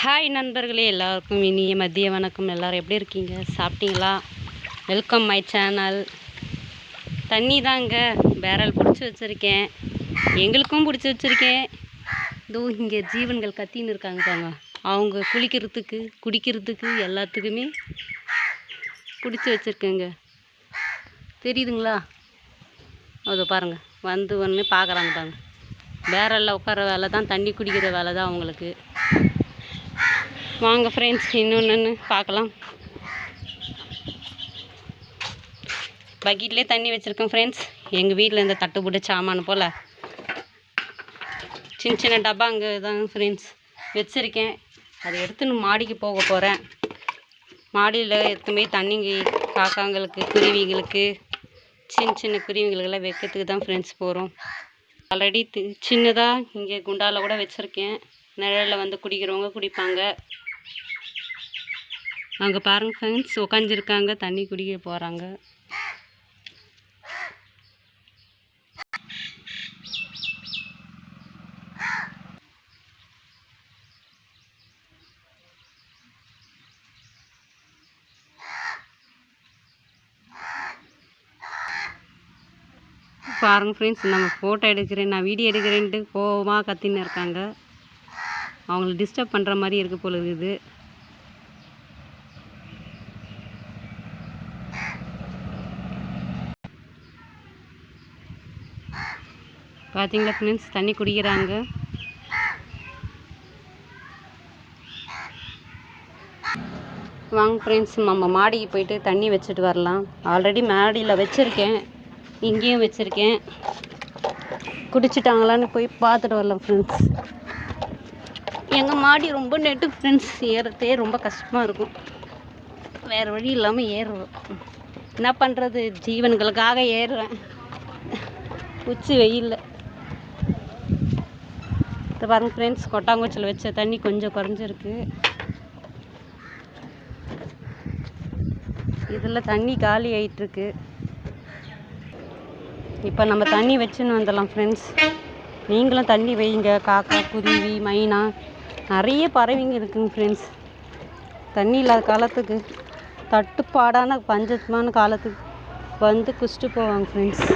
Hi நண்பர்களே. எல்லாருக்கும் இனிய மதிய வணக்கம். எல்லோரும் எப்படி இருக்கீங்க? சாப்பிட்டீங்களா? வெல்கம் மை சேனல் தண்ணி தாங்க பேரல் பிடிச்சி வச்சுருக்கேன். எங்களுக்கும் பிடிச்சி வச்சுருக்கேன். இதோ இங்கே ஜீவன்கள் கத்தின்னு இருக்காங்க பாங்க அவங்க குளிக்கிறதுக்கு குடிக்கிறதுக்கு எல்லாத்துக்குமே பிடிச்சி வச்சுருக்கேங்க. தெரியுதுங்களா? அதோ பாருங்கள் வந்து ஒன்று பார்க்குறாங்க பாருங்கள் பேரலில் உட்கார வேலை தான் தண்ணி குடிக்கிற வேலை தான் அவங்களுக்கு. வாங்க ஃப்ரெண்ட்ஸ் இன்னொன்று பார்க்கலாம். பக்கெட்லேயே தண்ணி வச்சுருக்கேன் ஃப்ரெண்ட்ஸ் எங்கள் வீட்டில் இந்த தட்டு போட்டு சாமான் போல். சின்ன சின்ன டப்பா அங்கே தான் ஃப்ரெண்ட்ஸ் வச்சுருக்கேன். அதை எடுத்துன்னு மாடிக்கு போக போகிறேன் மாடியில் எடுத்துமே தண்ணிங்க காக்காங்களுக்கு குருவிங்களுக்கு சின்ன சின்ன குருவிங்களுக்கெல்லாம் வைக்கிறதுக்கு தான் ஃப்ரெண்ட்ஸ் போகிறோம் ஆல்ரெடி சின்னதாக இங்கே குண்டால கூட வச்சுருக்கேன். நிழலில் வந்து குடிக்கிறவங்க குடிப்பாங்க. அங்கே பாருங்க ஃப்ரெண்ட்ஸ் உட்காந்துருக்காங்க தண்ணி குடிக்க போகிறாங்க பாருங்க ஃப்ரெண்ட்ஸ் நம்ம ஃபோட்டோ எடுக்கிறேன் நான் வீடியோ எடுக்கிறேன்ட்டு கோவமாக கத்தின்னு இருக்காங்க. அவங்கள டிஸ்டர்ப் பண்ணுற மாதிரி இருக்குது போல இருக்குது. பார்த்தீங்களா ஃப்ரெண்ட்ஸ் தண்ணி குடிக்கிறாங்க. வாங்க ஃப்ரெண்ட்ஸ் நம்ம மாடிக்கு போயிட்டு தண்ணி வச்சுட்டு வரலாம். ஆல்ரெடி மாடியில் வச்சுருக்கேன். இங்கேயும் வச்சுருக்கேன். குடிச்சிட்டாங்களான்னு போய் பார்த்துட்டு வரலாம் ஃப்ரெண்ட்ஸ் எங்கள் மாடி ரொம்ப நெட்டு ஃப்ரெண்ட்ஸ் ஏறத்தே ரொம்ப கஷ்டமாக இருக்கும். வேறு வழி இல்லாமல் ஏறுறோம். என்ன பண்ணுறது ஜீவன்களுக்காக ஏறுறேன். உச்சி வெயிலில். இதை பாருங்க ஃப்ரெண்ட்ஸ் கொட்டாங்குச்சியில் வச்ச தண்ணி கொஞ்சம் குறைஞ்சிருக்கு. இதில் தண்ணி காலி ஆயிட்டுருக்கு. இப்போ நம்ம தண்ணி வச்சுன்னு வந்துடலாம் ஃப்ரெண்ட்ஸ் நீங்களும் தண்ணி வைங்க. காக்கா குருவி மைனா நிறைய பறவைங்க இருக்குங்க ஃப்ரெண்ட்ஸ் தண்ணி இல்லாத காலத்துக்கு தட்டுப்பாடான பஞ்சத்துமான காலத்துக்கு வந்து குடிச்சிட்டு போவாங்க ஃப்ரெண்ட்ஸ்